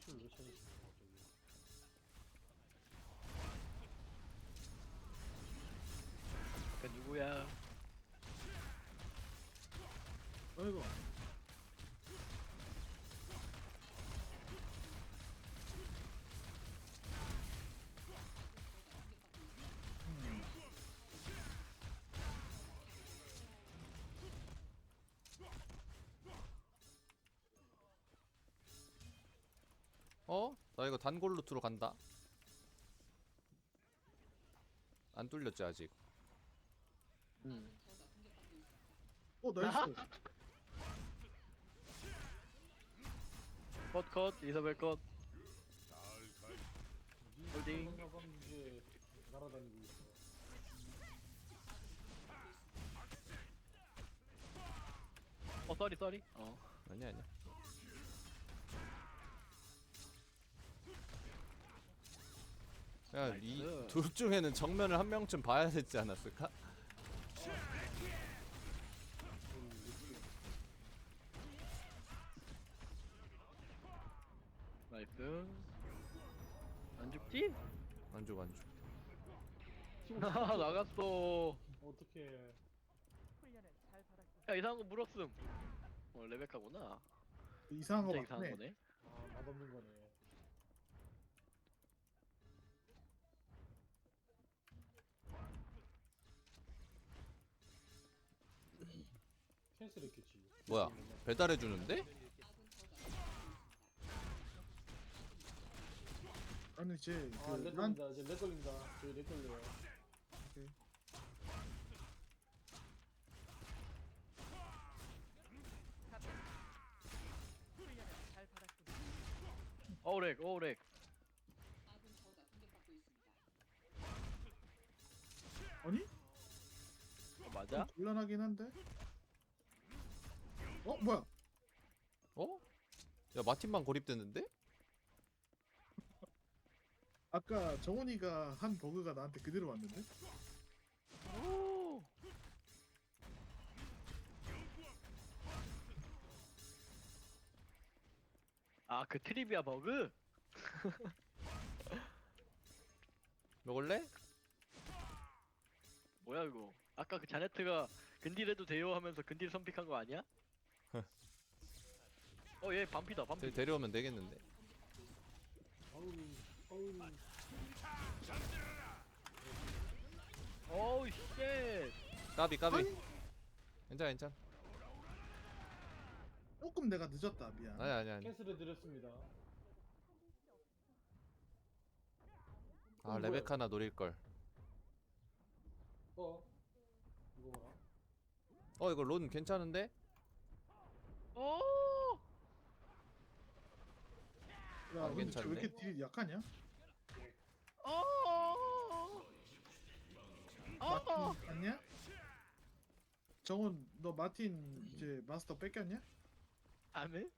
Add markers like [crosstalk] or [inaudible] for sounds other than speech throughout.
탈출을 왜 어? 나 이거 단골 루트로 간다. 안 뚫렸지 아직. 음. 어 나이스 컷, 컷, 이사벨 컷. 홀딩. 날아다니고 있어. 어, 쏘리, 쏘리. 어. 아니야 아니야. 야. 이 둘 중에는 정면을 한 명쯤 봐야 되지 않았을까? 나이스. 안 죽지? 안죽 안죽. [laughs] 아, 나갔어. 어떻게 훈련을 잘 받았습니다. 야, 이상한 거 물었음. 어, 레베카구나. 이상한 거 진짜 이상한 맞네 거네. 아 맛없는 거네. 캔슬했겠지. 뭐야? 배달해 주는데? 아니 쟤 아, 렉 그난 걸린다. 이제 렉 걸린다. 저기 렉 걸려요. 잘 받았습니다. 어우렉, 어우렉. 아니 어, 맞아? 곤란하긴 한데 어 뭐야 어? 야 마틴만 고립됐는데? 아까 정훈이가 한 버그가 나한테 그대로 왔는데 오. 아, 그 트리비아 버그? [laughs] 먹을래? 뭐야 이거? 아까 그 자네트가 근딜 해도 돼요 하면서 근딜 선픽한 거 아니야? 어, 얘 반피다, 반피. 데, 데려오면 되겠는데. 아우 아우 어우, 쉣. 까비 까비. 괜찮아 괜찮아. 조금 내가 늦었다 미안 아니 아니 아니. 캔슬해 드렸습니다. 아 레베카나 노릴 걸. 어 이거 봐라. 어 이거 론 괜찮은데? 오! 야 아, 근데 괜찮네. 이렇게 딜이 약하냐 오! 어! 마틴 아니야? 정훈 너 마틴 이제 마스터 뺏겼냐? 안 해?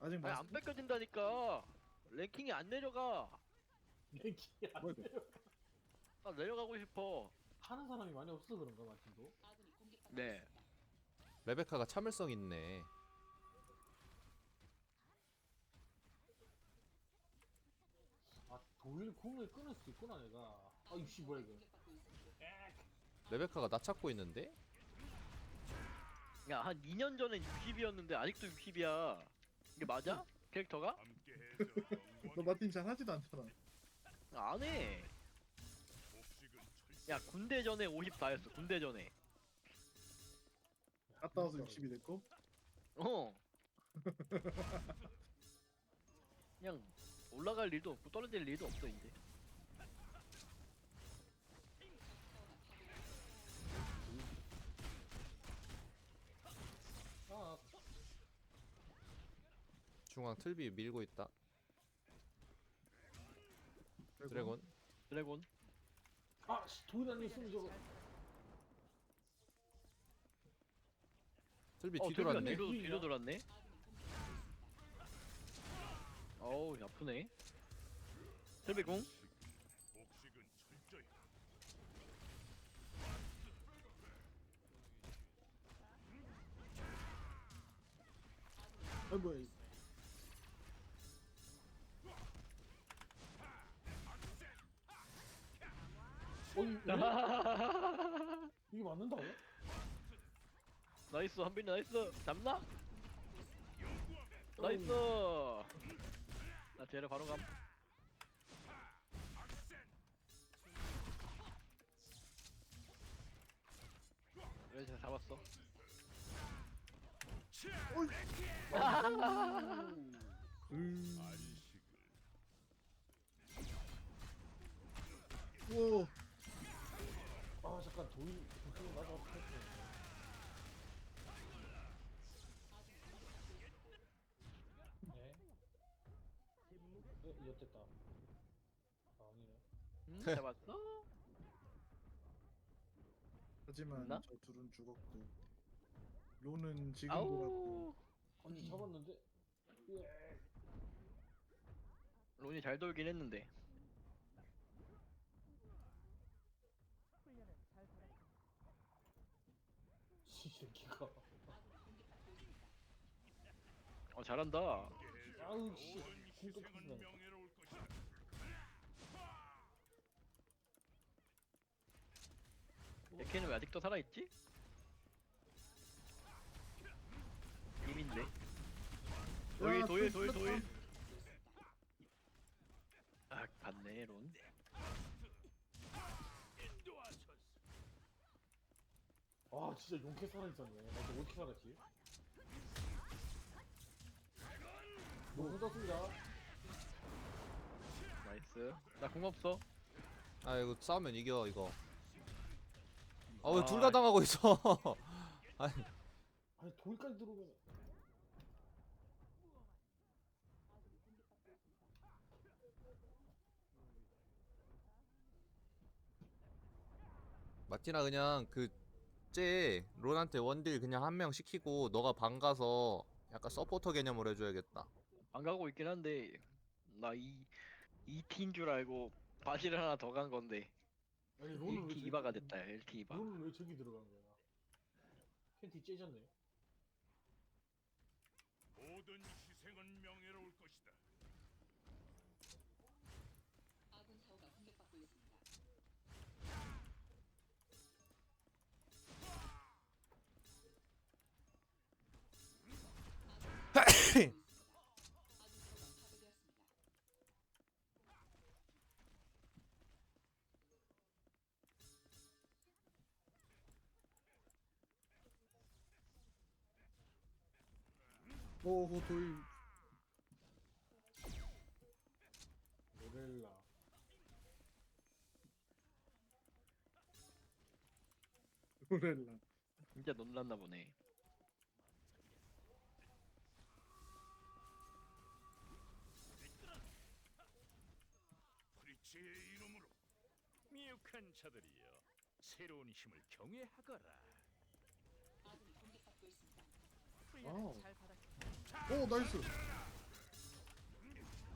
아직 아니, 마스터 안 뺏겨진다니까. 랭킹이 안 내려가. 렉이 안 뭐야, 이거? 돼요. 나 내려가고 싶어. 하는 사람이 많이 없어서 그런가 마틴도. 네. 레베카가 참을성 있네. 아 도일 궁을 끊을 수 있구나 내가. 아 이씨 뭐야 이거. 레베카가 나 찾고 있는데? 야, 한 2년 전엔 60이었는데 아직도 60이야. 이게 맞아? 캐릭터가? 너 마틴 잘 하지도 않잖아 안 해. 야, 군대 전에 54였어. 군대 전에. 갔다 와서 60이 됐고 어. [laughs] 그냥 올라갈 일도 없고 떨어질 일도 없어 이제. 아 중앙 틀비 밀고 있다. 드래곤. 드래곤. 아, 씨, 안 있으면 저거. 틀비 어, 뒤돌았네. 뒤로 뒤로 돌았네. 어우 아프네. 텔비공 목식은 철저히 아 뭐야 어이 [laughs] 이게 맞는다 나이스 한빈 나이스. 잡나? 나이스. 쟤를 바로 감. 그래 제가 잡았어? 음. 오. 아 잠깐 도일 도일 맞아 패스. 네. 에 이었됐다. 아, 아니네. 응? 잡았어? 하지만 있나? 저 둘은 죽었고 로는 지금 돌았고 아우 아니 잡았는데. 예. 론이 잘 돌긴 했는데 잘. 이 새끼가. 어 잘한다 아우 씨. 데케는 왜 아직도 살아있지? 이민데 도일 야, 도일 또 도일 도일. 아 봤네 론 아 진짜 용케 살아 있었네. 나도 왜 이렇게 살았지? 너무 떴습니다. 나이스 나공 없어 아 이거 싸우면 이겨 이거 아왜 아, 둘다 당하고 있어? [laughs] 아니. 아니 돌까지 들어오면. 마티나 그냥 그쟤 론한테 원딜 그냥 한 명 시키고 너가 방 가서 약간 서포터 개념으로 해줘야겠다. 안 가고 있긴 한데 나 이 이티인 줄 알고 바실 하나 더 간 건데 아니 론은 왜 1T 저기- 2바가 됐다 1T 2바 론은 왜 저기 들어간 거야? 팬티 째졌네. 모든 희생은 명예로울 오호 도일 모렐라. [laughs] 로렐라 진짜 놀랐나 보네 프리치의 이름으로 미혹한 자들이여 새로운 힘을 경외하거라. 와우. 잘 받았습니다. 오 나이스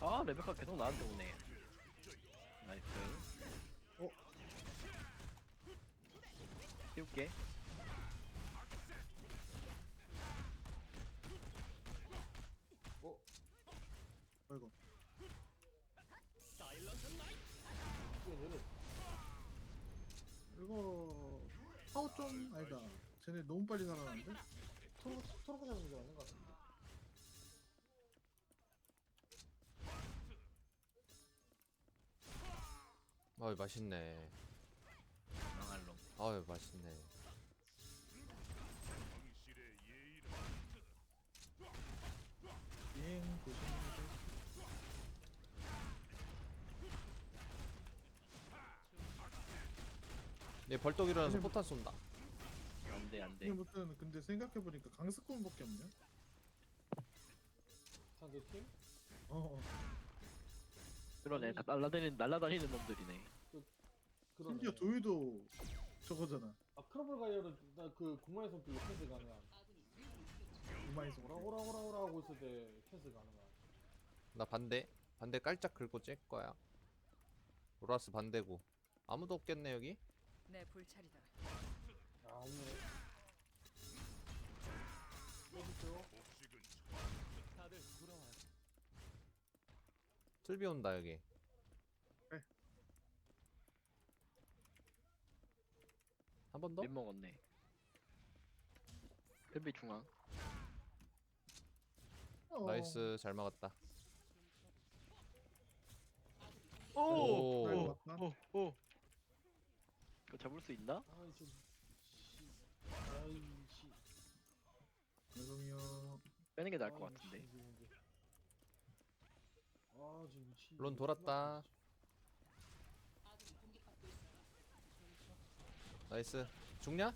아 레베카 계속 나한테 오네 나이스 어? 띄울게 아이고 뛰어내려. 이거 파워 좀 아니다 쟤네 너무 빨리 살아나는데 아유 맛있네. 망할 놈. 아유 맛있네. 얘 벌떡 일어나서 아니, 포탄 쏜다. 안돼 안돼. 이제부터는 근데 생각해 보니까 강습권밖에 없네 상대 팀? 어, 어. 그러네 다 날라다니는 날라다니는 놈들이네 그러네. 심지어 도일도 저거잖아 아 크로블 가이어는 나그 공마에서 빌로 캔슬 가능한. 우마이스 오라 오라 오라 오라 하고 있을 때 캔슬 가능한. 나 반대 반대 깔짝 긁고 쬐 거야 로라스 반대고 아무도 없겠네 여기 내 불찰이다. 아 없네. 틀비 온다 여기 한번 더? 몇 먹었네. 헬비 중앙. 어. 나이스 잘 막았다. 오! 오. 잘 오! 막았다. 오! 오! 이거 잡을 수 있나? 아이 좀 씨. 아이 씨. 죄송해요. 빼는 게 나을 것 아, 같은데. 미친. 아 지금 미친. 론 돌았다. 나이스. 죽냐?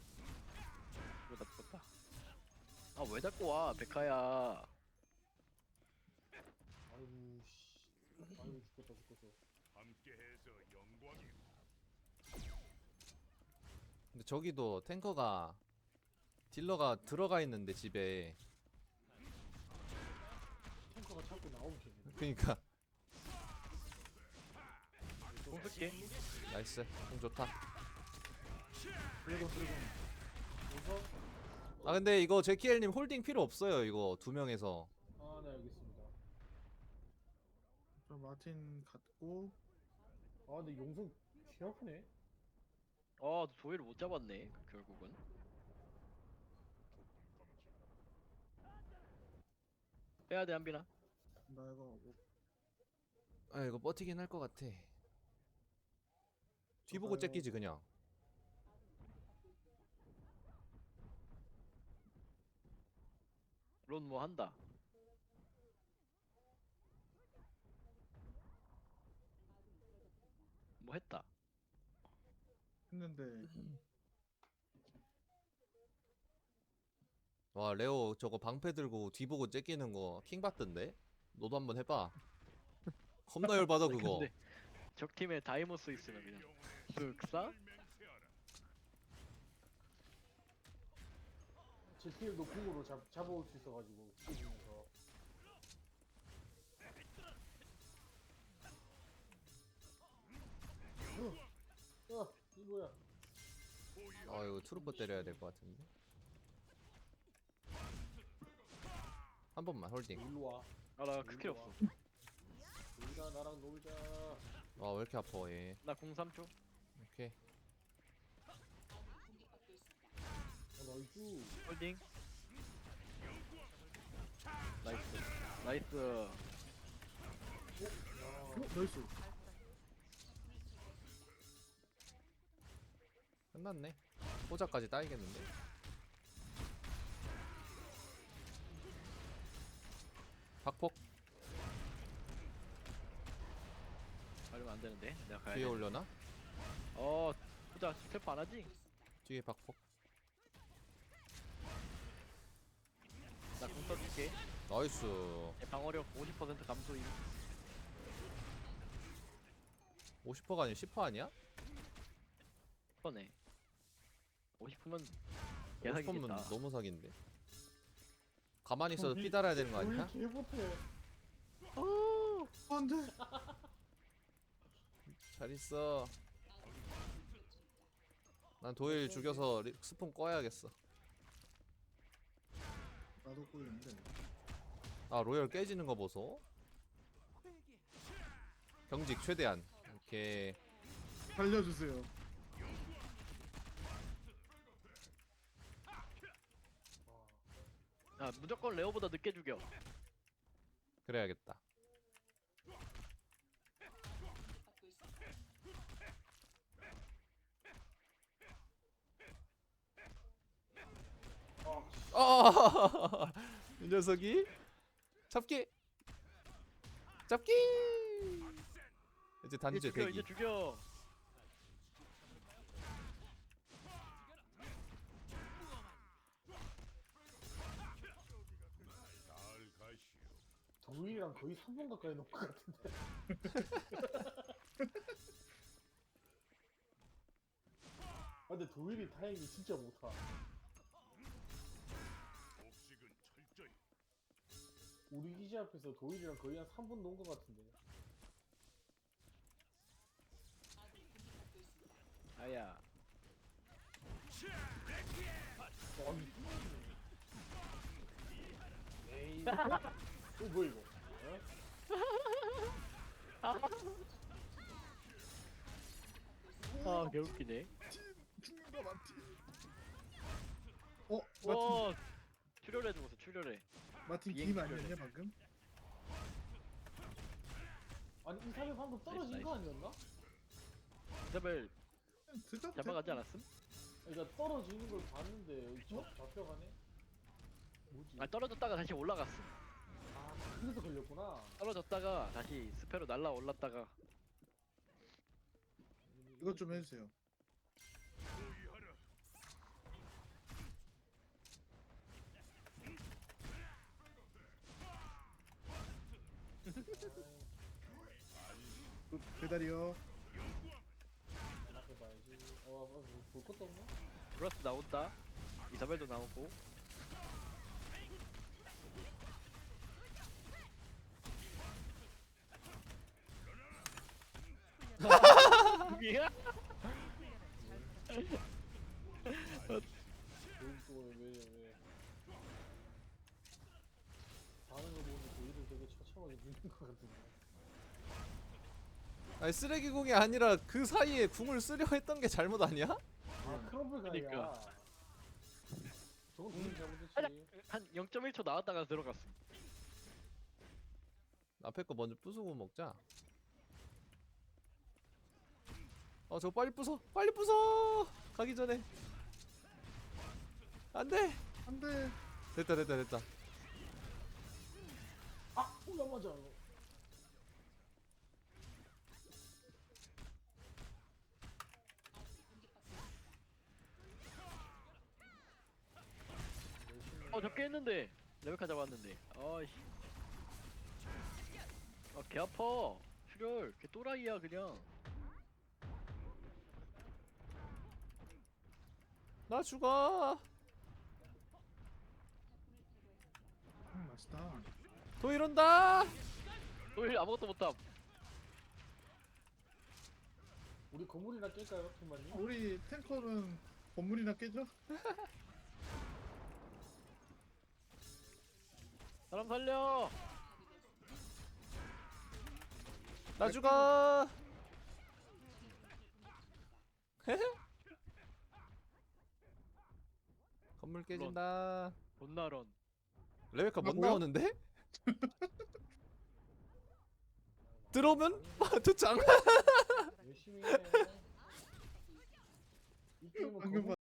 이거 나 죽었다. 아 왜 자꾸 와 백화야. 아이고 씨. 아이고 죽겠다 죽겠어. 함께해서 영광이오. 근데 저기도 탱커가 딜러가 들어가 있는데 집에 탱커가 자꾸 나오면 되네. 그니까 공 쓸게. 나이스 공 좋다 그리고 그리고 그래서 아 근데 이거 제키엘님 홀딩 필요 없어요 이거 두 명에서 아네 알겠습니다. 저 마틴 갔고 아 근데 용성 개 아프네. 아 조이를 못 잡았네 결국은. 빼야 돼 한빈아. 나 이거 뭐- 아 이거 버티긴 할 것 같아 뒤보고. 째끼지 그냥 론 뭐 한다. 뭐 했다. 했는데 와 레오 저거 방패 들고 뒤보고 째끼는 거 킹 받던데 너도 한번 해봐 겁나 열받아 [laughs] 그거 근데 적 팀에 다이모스 있으면 그냥 쓱싸? 맹세하라. 제 킬도 궁으로 잡 잡아올 수 있어가지고 깨지면서. 어, 야, 이 뭐야? 아 이거 트루퍼 때려야 될 것 같은데 한 번만 홀딩 일로 와. 아나 스킬 없어. 우리가 나랑 놀자. 와왜 이렇게 아파 얘나 03초. 오케이 어, 나이스. 홀딩. 나이스. 나이스. 어? 나이스. 끝났네 호자까지 따이겠는데 박폭 가려면 안 되는데. 내가 가야 뒤에 돼. 올려나? 어, 보자. 스텝 안 하지? 뒤에 박폭 나공 써줄게. 나이스 내 방어력 50% 감소 임. 50%가 아니라 10% 아니야? 뻔해. 50%면 50%면 개사기겠다. 너무 사기인데 가만히 있어도 피 달아야 되는 거 아니야? 우리 개 못해. 안 돼. 잘 있어 난 도일 죽여서 리- 스폰 꺼야겠어 나도 꿀인데. 아 로열 깨지는 거 보소 경직 최대한 이렇게 살려주세요. 아, 무조건 레오보다 늦게 죽여. 그래야겠다 아, 이 녀석이 잡기 잡기 이제 단지 이제 죽여, 대기 이제 죽여. 도일이랑 거의 3분 가까이 놓은 것 같은데. [laughs] 아 근데 도일이 타이밍이 진짜 못하. 기지 앞에서 도일이랑 거의 한 3분 놓은 것 같은데. 아야. 에이. 어 뭐야 이거? 어? 아, 개웃기네. 죽는다 마틴. 와 출혈해 죽었어 출혈해 마틴 비행기 김 아니었냐 방금? 아니 이사람 방금 떨어진 거 아니었나? 이사벨 잡아가지 않았음? 그러니까 떨어지는 걸 봤는데 여기 어? 잡, 잡혀가네? 뭐지? 아 떨어졌다가 다시 올라갔음 아 그래서 걸렸구나 떨어졌다가 다시 스페로 날라 올랐다가 이것 좀 해주세요. 포기하라. 앞에 봐야지 어, 뭐, 뭐, 볼 것도 없나? 브라스 나온다 이사벨도 나오고 이야 도일 또왜 왜? 다른 거 보면 도일을 되게 처참하게 누는 것 같은데 아니 쓰레기 궁이 아니라 그 사이에 궁을 쓰려 했던 게 잘못 아니야? 아 크럼블 가이야 그러니까. 저건 잘못했지 살짝 한 0.1초 나왔다가 들어갔음 앞에 거 먼저 부수고 먹자. 어, 저거 빨리 부숴! 빨리 부숴! 가기 전에. 안 돼! 안돼. 됐다, 됐다, 됐다. 아! 오야 맞아 이거 어 적게 했는데 레베카 잡았는데 아이씨 아개 아파 출혈 걔 또라이야 그냥 나 죽어! 음, 맛있다. 이런다! 또일 아무것도 못함 우리 건물이나 깰까요 팀만님? 우리 탱커는 건물이나 깨져? [laughs] 사람 살려 나 죽어! [laughs] 건물 깨진다. 본나런 레베카 못 뭐라고요? 나오는데? [laughs] 들어오면 마트장! 열심히 해. 이 게임은 방금